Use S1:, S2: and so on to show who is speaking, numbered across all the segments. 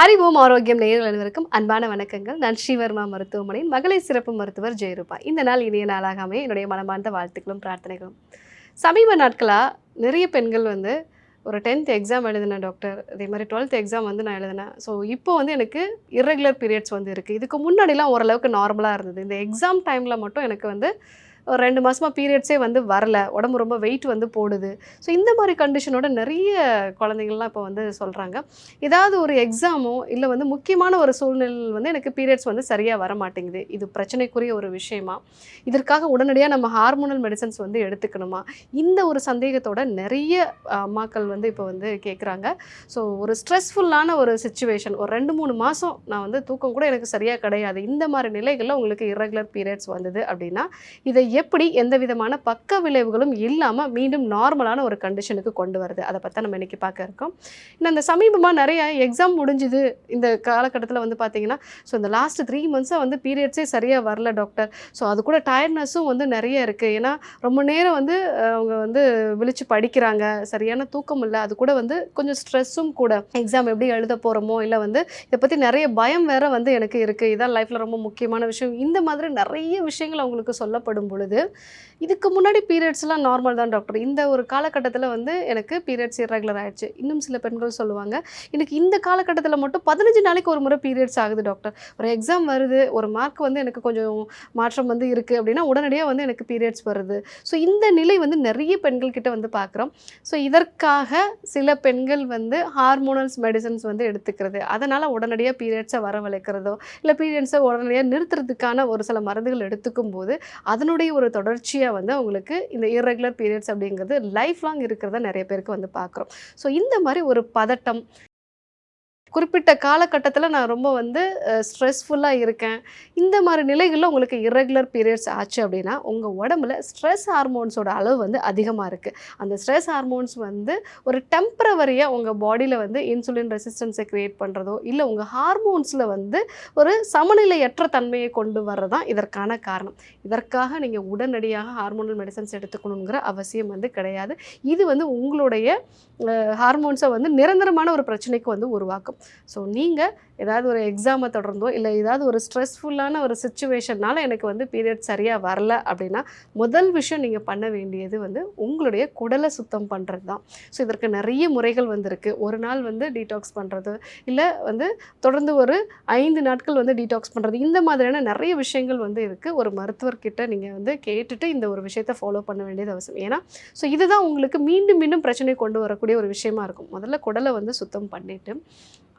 S1: அறிவோம் ஆரோக்கியம் நேயர்கள் அனைவருக்கும் அன்பான வணக்கங்கள். நான் ஸ்ரீவர்மா மருத்துவமனையின் மகளிர் சிறப்பு மருத்துவர் ஜெயரூபா. இந்த நாள் இனிய நாளாகாமே என்னுடைய மனமார்ந்த வாழ்த்துக்களும் பிரார்த்தனைகளும். சமீப நாட்களாக நிறைய பெண்கள் வந்து ஒரு டென்த் எக்ஸாம் எழுதினேன் டாக்டர் அதே மாதிரி டுவெல்த் எக்ஸாம் வந்து நான் எழுதினேன் ஸோ இப்போ வந்து எனக்கு இரகுலர் பீரியட்ஸ் வந்து இருக்குது இதுக்கு முன்னாடிலாம் ஓரளவுக்கு நார்மலாக இருந்தது. இந்த எக்ஸாம் டைமில் மட்டும் எனக்கு வந்து ஒரு ரெண்டு மாதமாக பீரியட்ஸே வந்து வரல. உடம்பு ரொம்ப வெயிட் வந்து போடுது. ஸோ இந்த மாதிரி கண்டிஷனோட நிறைய குழந்தைங்கள்லாம் இப்போ வந்து சொல்கிறாங்க ஏதாவது ஒரு எக்ஸாமோ இல்லை வந்து முக்கியமான ஒரு சூழ்நிலையில் வந்து எனக்கு பீரியட்ஸ் வந்து சரியாக வர மாட்டேங்குது இது பிரச்சனைக்குரிய ஒரு விஷயமா? இதற்காக உடனடியாக நம்ம ஹார்மோனல் மெடிசன்ஸ் வந்து எடுத்துக்கணுமா? இந்த ஒரு சந்தேகத்தோட நிறைய அம்மாக்கள் வந்து இப்போ வந்து கேட்குறாங்க ஸோ ஒரு ஸ்ட்ரெஸ்ஃபுல்லான ஒரு சுச்சுவேஷன் ஒரு ரெண்டு மூணு மாதம் நான் வந்து தூக்கம் கூட எனக்கு சரியாக கிடையாது. இந்த மாதிரி நிலைகளில் உங்களுக்கு இரகுலர் பீரியட்ஸ் வந்தது அப்படின்னா இதை எப்படி எந்த விதமான பக்க விளைவுகளும் இல்லாமல் மீண்டும் நார்மலான ஒரு கண்டிஷனுக்கு கொண்டு வருது? அதை பற்றி நம்ம இன்றைக்கி பார்க்க இருக்கோம். இன்னும் இந்த சமீபமாக நிறைய எக்ஸாம் முடிஞ்சுது. இந்த காலகட்டத்தில் வந்து பார்த்தீங்கன்னா ஸோ இந்த லாஸ்ட் த்ரீ மந்த்ஸாக வந்து பீரியட்ஸே சரியாக வரல டாக்டர் ஸோ அது கூட டயர்ட்னஸும் வந்து நிறைய இருக்குது ஏன்னா ரொம்ப நேரம் வந்து அவங்க வந்து விழிச்சு படிக்கிறாங்க. சரியான தூக்கம் இல்லை. அது கூட வந்து கொஞ்சம் ஸ்ட்ரெஸ்ஸும் கூட. எக்ஸாம் எப்படி எழுத போகிறோமோ இல்லை வந்து இதை பற்றி நிறைய பயம் வேறு வந்து எனக்கு இருக்குது இதான் லைஃப்பில் ரொம்ப முக்கியமான விஷயம். இந்த மாதிரி நிறைய விஷயங்கள் அவங்களுக்கு சொல்லப்படும் பொழுது. இதுக்கு முன்னாடி பீரியட்ஸ்லாம் நார்மல் தான் டாக்டர் இந்த ஒரு காலகட்டத்தில் வந்து எனக்கு பீரியட்ஸ் இரெகுலர் ஆயிடுச்சு. இன்னும் சில பெண்கள் சொல்லுவாங்க எனக்கு இந்த காலகட்டத்தில் மட்டும் பதினஞ்சு நாளைக்கு ஒரு முறை பீரியட்ஸ் ஆகுது டாக்டர் ஒரு எக்ஸாம் வருது ஒரு மார்க் வந்து எனக்கு கொஞ்சம் மாற்றம் வந்து இருக்குது அப்படின்னா உடனடியாக வந்து எனக்கு பீரியட்ஸ் வருது. ஸோ இந்த நிலை வந்து நிறைய பெண்கள் கிட்ட வந்து பார்க்குறோம் ஸோ இதற்காக சில பெண்கள் வந்து ஹார்மோனல்ஸ் மெடிசன்ஸ் வந்து எடுத்துக்கிறது. அதனால் உடனடியாக பீரியட்ஸை வரவழைக்கிறதோ இல்லை பீரியட்ஸை உடனடியாக நிறுத்துறதுக்கான ஒரு சில மருந்துகள் எடுத்துக்கும் போது அதனுடைய ஒரு தொடர்ச்சியாக வந்து அவங்களுக்கு இந்த irregular பீரியட்ஸ் அப்படிங்கிறது லைஃப் லாங் இருக்கிறத நிறைய பேருக்கு வந்து பார்க்குறோம். ஸோ இந்த மாதிரி ஒரு பதட்டம் குறிப்பிட்ட காலகட்டத்தில் நான் ரொம்ப வந்து ஸ்ட்ரெஸ்ஃபுல்லாக இருக்கேன். இந்த மாதிரி நிலைகளில் உங்களுக்கு இரகுலர் பீரியட்ஸ் ஆச்சு அப்படின்னா உங்கள் உடம்புல ஸ்ட்ரெஸ் ஹார்மோன்ஸோட அளவு வந்து அதிகமாக இருக்குது அந்த ஸ்ட்ரெஸ் ஹார்மோன்ஸ் வந்து ஒரு டெம்பரவரியாக உங்கள் பாடியில் வந்து இன்சுலின் ரெசிஸ்டன்ஸை க்ரியேட் பண்ணுறதோ இல்லை உங்கள் ஹார்மோன்ஸில் வந்து ஒரு சமநிலையற்ற தன்மையை கொண்டு வர்றது தான் இதற்கான காரணம். இதற்காக நீங்கள் உடனடியாக ஹார்மோனல் மெடிசன்ஸ் எடுத்துக்கணுங்கிற அவசியம் வந்து கிடையாது. இது வந்து உங்களுடைய ஹார்மோன்ஸை வந்து நிரந்தரமான ஒரு பிரச்சனைக்கு வந்து உருவாக்கும். ஸோ நீங்கள் ஏதாவது ஒரு எக்ஸாமை தொடர்ந்தோ இல்லை ஏதாவது ஒரு ஸ்ட்ரெஸ்ஃபுல்லான ஒரு சுச்சுவேஷன்னால எனக்கு வந்து பீரியட் சரியாக வரல அப்படின்னா முதல் விஷயம் நீங்கள் பண்ண வேண்டியது வந்து உங்களுடைய குடலை சுத்தம் பண்ணுறது தான். ஸோ இதற்கு நிறைய முறைகள் வந்திருக்கு. ஒரு நாள் வந்து டீடாக்ஸ் பண்ணுறது இல்லை வந்து தொடர்ந்து ஒரு ஐந்து நாட்கள் வந்து டீடாக்ஸ் பண்ணுறது இந்த மாதிரியான நிறைய விஷயங்கள் வந்து இருக்குது ஒரு மருத்துவர்கிட்ட நீங்கள் வந்து கேட்டுட்டு இந்த ஒரு விஷயத்தை ஃபாலோ பண்ண வேண்டியது அவசியம். ஏன்னா ஸோ இதுதான் உங்களுக்கு மீண்டும் மீண்டும் பிரச்சனை கொண்டு வரக்கூடிய ஒரு விஷயமா இருக்கும். முதல்ல குடலை வந்து சுத்தம் பண்ணிவிட்டு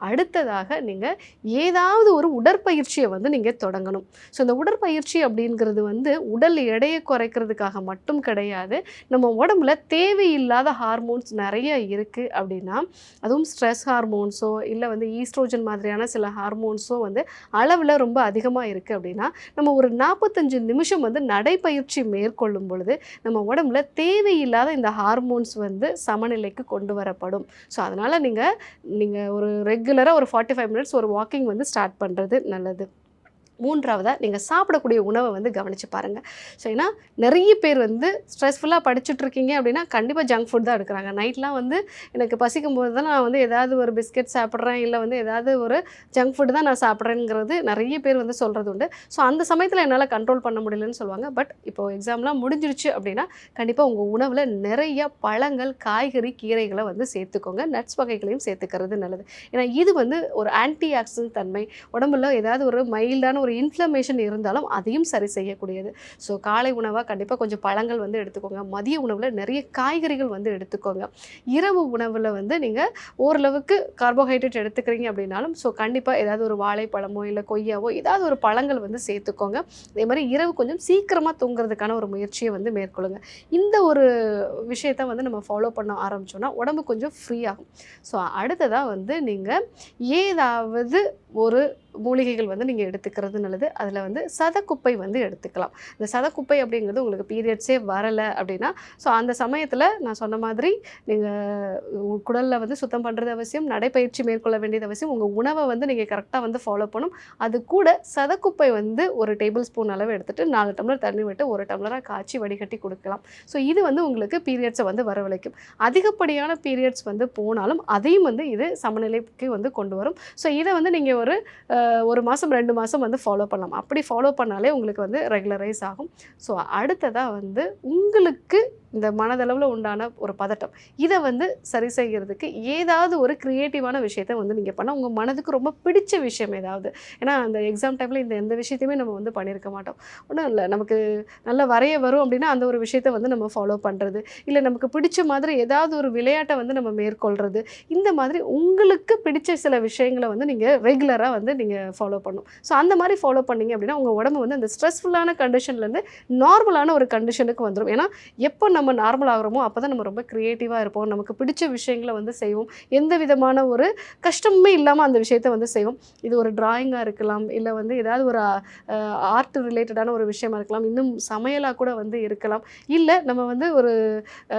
S1: அடுத்ததாக நீங்கள் ஏதாவது ஒரு உடற்பயிற்சியை வந்து நீங்கள் தொடங்கணும். ஸோ இந்த உடற்பயிற்சி அப்படிங்கிறது வந்து உடல் எடையை குறைக்கிறதுக்காக மட்டும் கிடையாது. நம்ம உடம்புல தேவையில்லாத ஹார்மோன்ஸ் நிறைய இருக்குது அப்படின்னா அதுவும் ஸ்ட்ரெஸ் ஹார்மோன்ஸோ இல்லை வந்து ஈஸ்ட்ரோஜன் மாதிரியான சில ஹார்மோன்ஸோ வந்து அளவில் ரொம்ப அதிகமாக இருக்குது அப்படின்னா நம்ம ஒரு நாற்பத்தஞ்சு நிமிஷம் வந்து நடைப்பயிற்சி மேற்கொள்ளும் பொழுது நம்ம உடம்புல தேவையில்லாத இந்த ஹார்மோன்ஸ் வந்து சமநிலைக்கு கொண்டு வரப்படும். ஸோ அதனால் நீங்கள் நீங்கள் ஒரு ரெகுலராக ஒரு ஃபார்ட்டி ஃபைவ் மினிட்ஸ் ஒரு வாக்கிங் வந்து ஸ்டார்ட் பண்ணுறது நல்லது. மூன்றாவதாக நீங்கள் சாப்பிடக்கூடிய உணவை வந்து கவனித்து பாருங்கள் ஸோ ஏன்னா நிறைய பேர் வந்து ஸ்ட்ரெஸ்ஃபுல்லாக படிச்சுட்ருக்கீங்க அப்படின்னா கண்டிப்பாக ஜங்க் ஃபுட் தான் எடுக்கிறாங்க. நைட்லாம் வந்து எனக்கு பசிக்கும் போது தான் நான் வந்து ஏதாவது ஒரு பிஸ்கெட் சாப்பிட்றேன் இல்லை வந்து ஏதாவது ஒரு ஜங்க் ஃபுட் தான் நான் சாப்பிட்றேங்கிறது நிறைய பேர் வந்து சொல்கிறது உண்டு. ஸோ அந்த சமயத்தில் என்னால் கண்ட்ரோல் பண்ண முடியலன்னு சொல்லுவாங்க. பட் இப்போ எக்ஸாம்லாம் முடிஞ்சிருச்சு அப்படின்னா கண்டிப்பாக உங்கள் உணவில் நிறைய பழங்கள் காய்கறி கீரைகளை வந்து சேர்த்துக்கோங்க. நட்ஸ் வகைகளையும் சேர்த்துக்கிறது நல்லது. ஏன்னா இது வந்து ஒரு ஆன்டி ஆக்சிடென்ட் தன்மை. உடம்புல ஏதாவது ஒரு மைல்டான ஒரு இன்ஃப்ளமேஷன் இருந்தாலும் அதையும் சரி செய்யக்கூடியது. ஸோ காலை உணவாக கண்டிப்பாக கொஞ்சம் பழங்கள் வந்து எடுத்துக்கோங்க. மதிய உணவில் நிறைய காய்கறிகள் வந்து எடுத்துக்கோங்க. இரவு உணவில் வந்து நீங்கள் ஓரளவுக்கு கார்போஹைட்ரேட் எடுத்துக்கிறீங்க அப்படின்னாலும் ஸோ கண்டிப்பாக ஏதாவது ஒரு வாழைப்பழமோ இல்லை கொய்யாவோ ஏதாவது ஒரு பழங்கள் வந்து சேர்த்துக்கோங்க. அதே மாதிரி இரவு கொஞ்சம் சீக்கிரமாக தூங்குறதுக்கான ஒரு முயற்சியை வந்து மேற்கொள்ளுங்க. இந்த ஒரு விஷயத்தை வந்து நம்ம ஃபாலோ பண்ண ஆரம்பிச்சோன்னா உடம்பு கொஞ்சம் ஃப்ரீ ஆகும். ஸோ அடுத்ததாக வந்து நீங்கள் ஏதாவது ஒரு மூலிகைகள் வந்து நீங்கள் எடுத்துக்கிறது நல்லது. அதில் வந்து சதக்குப்பை வந்து எடுத்துக்கலாம். இந்த சதக்குப்பை அப்படிங்கிறது உங்களுக்கு பீரியட்ஸே வரலை அப்படின்னா ஸோ அந்த சமயத்தில் நான் சொன்ன மாதிரி நீங்கள் குடலில் வந்து சுத்தம் பண்ணுறது அவசியம் நடைப்பயிற்சி மேற்கொள்ள வேண்டியது அவசியம். உங்கள் உணவை வந்து நீங்கள் கரெக்டாக வந்து ஃபாலோ பண்ணணும். அது கூட சதக்குப்பை வந்து ஒரு டேபிள் ஸ்பூன் அளவு எடுத்துகிட்டு நாலு டம்ளர் தண்ணி விட்டு ஒரு டம்ளராக காய்ச்சி வடிகட்டி கொடுக்கலாம். ஸோ இது வந்து உங்களுக்கு பீரியட்ஸை வந்து வரவழைக்கும். அதிகப்படியான பீரியட்ஸ் வந்து போனாலும் அதையும் வந்து இது சமநிலைக்கு வந்து கொண்டு வரும். ஸோ இதை வந்து நீங்கள் ஒரு ஒரு மாதம் ரெண்டு மாதம் வந்து ஃபாலோ பண்ணலாம். அப்படி ஃபாலோ பண்ணாலே உங்களுக்கு வந்து ரெகுலரைஸ் ஆகும். ஸோ அடுத்ததாக வந்து உங்களுக்கு இந்த மனதளவில் உண்டான ஒரு பதட்டம். இதை வந்து சரி செய்கிறதுக்கு ஏதாவது ஒரு க்ரியேட்டிவான விஷயத்தை வந்து நீங்கள் பண்ணால் உங்கள் மனதுக்கு ரொம்ப பிடிச்ச விஷயம் ஏதாவது. ஏன்னா அந்த எக்ஸாம் டைமில் இந்த எந்த விஷயத்தையுமே நம்ம வந்து பண்ணியிருக்க மாட்டோம். ஒன்றும் இல்லை நமக்கு நல்லா வரைய வரும் அப்படின்னா அந்த ஒரு விஷயத்தை வந்து நம்ம ஃபாலோ பண்ணுறது இல்லை நமக்கு பிடிச்ச மாதிரி ஏதாவது ஒரு விளையாட்டை வந்து நம்ம மேற்கொள்கிறது இந்த மாதிரி உங்களுக்கு பிடிச்ச சில விஷயங்களை வந்து நீங்கள் ரெகுலராக வந்து நீங்கள் ஃபாலோ பண்ணும் ஸோ அந்த மாதிரி ஃபாலோ பண்ணிங்க அப்படின்னா உங்கள் உடம்பு வந்து அந்த ஸ்ட்ரெஸ்ஃபுல்லான கண்டிஷன்லேருந்து நார்மலான ஒரு கண்டிஷனுக்கு வந்துடும் ஏன்னா எப்போ நம்ம நார்மல் ஆகிறோமோ அப்போ தான் நம்ம ரொம்ப க்ரியேட்டிவாக இருப்போம். நமக்கு பிடிச்ச விஷயங்களை வந்து செய்வோம். எந்த விதமான ஒரு கஷ்டமுமே இல்லாமல் அந்த விஷயத்தை வந்து செய்வோம். இது ஒரு டிராயிங்காக இருக்கலாம் இல்லை வந்து ஏதாவது ஒரு ஆர்ட் ரிலேட்டடான ஒரு விஷயமா இருக்கலாம். இன்னும் சமையலாக கூட வந்து இருக்கலாம். இல்லை நம்ம வந்து ஒரு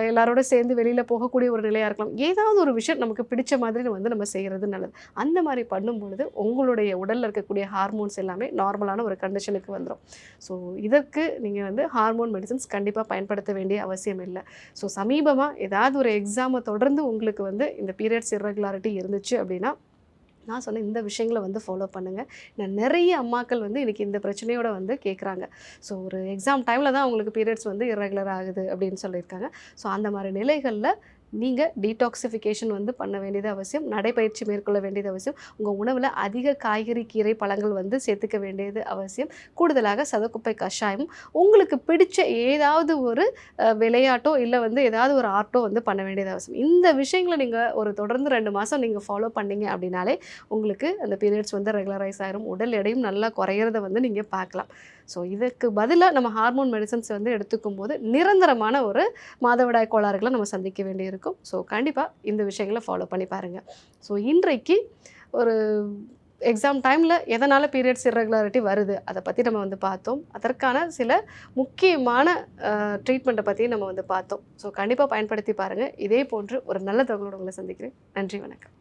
S1: எல்லாரோட சேர்ந்து வெளியில் போகக்கூடிய ஒரு நிலையாக இருக்கலாம். ஏதாவது ஒரு விஷயம் நமக்கு பிடிச்ச மாதிரி வந்து நம்ம செய்கிறது நல்லது. அந்த மாதிரி பண்ணும் பொழுது உங்களுடைய உடலில் இருக்கக்கூடிய ஹார்மோன்ஸ் எல்லாமே நார்மலான ஒரு கண்டிஷனுக்கு வந்துடும் ஸோ இதற்கு நீங்கள் வந்து ஹார்மோன் மெடிசன்ஸ் கண்டிப்பாக பயன்படுத்த வேண்டிய அவசியம் இல்லை. ஸோ சமீபமாக ஏதாவது ஒரு எக்ஸாமை தொடர்ந்து உங்களுக்கு வந்து இந்த பீரியட்ஸ் இர்ரெகுலாரிட்டி இருந்துச்சு அப்படின்னா நான் சொன்ன இந்த விஷயங்களை வந்து ஃபாலோ பண்ணுங்கள் நான் நிறைய அம்மாக்கள் வந்து இன்றைக்கி இந்த பிரச்சனையோட வந்து கேட்குறாங்க ஸோ ஒரு எக்ஸாம் டைமில் தான் அவங்களுக்கு பீரியட்ஸ் வந்து இரெகுலர் ஆகுது அப்படின்னு சொல்லியிருக்காங்க. ஸோ அந்த மாதிரி நிலைகளில் நீங்கள் டீடாக்சிஃபிகேஷன் வந்து பண்ண வேண்டியது அவசியம். நடைப்பயிற்சி மேற்கொள்ள வேண்டியது அவசியம். உங்கள் உணவில் அதிக காய்கறி கீரை பழங்கள் வந்து சேர்த்துக்க வேண்டியது அவசியம். கூடுதலாக சதக்குப்பை கஷாயம். உங்களுக்கு பிடிச்ச ஏதாவது ஒரு விளையாட்டோ இல்லை வந்து ஏதாவது ஒரு ஆர்ட்டோ வந்து பண்ண வேண்டியது அவசியம். இந்த விஷயங்களை நீங்கள் ஒரு தொடர்ந்து ரெண்டு மாதம் நீங்கள் ஃபாலோ பண்ணீங்க அப்படின்னாலே உங்களுக்கு அந்த பீரியட்ஸ் வந்து ரெகுலரைஸ் ஆகிரும் உடல் எடையும் நல்லா குறையிறத வந்து நீங்கள் பார்க்கலாம். ஸோ இதுக்கு பதிலாக நம்ம ஹார்மோன் மெடிசன்ஸ் வந்து எடுத்துக்கும் போது நிரந்தரமான ஒரு மாதவிடாய் கோளாறுகளை நம்ம சந்திக்க வேண்டியிருக்கும். ஸோ கண்டிப்பாக இந்த விஷயங்களை ஃபாலோ பண்ணி பாருங்கள் ஸோ இன்றைக்கு ஒரு எக்ஸாம் டைமில் எதனால் பீரியட்ஸ் இர்ரெகுலாரிட்டி வருது அதை பற்றி நம்ம வந்து பார்த்தோம். அதற்கான சில முக்கியமான ட்ரீட்மெண்ட்டை பற்றியும் நம்ம வந்து பார்த்தோம். ஸோ கண்டிப்பாக பயன்படுத்தி பாருங்கள் இதே போன்று ஒரு நல்ல தகவலோடு உங்களை சந்திக்கிறேன். நன்றி வணக்கம்.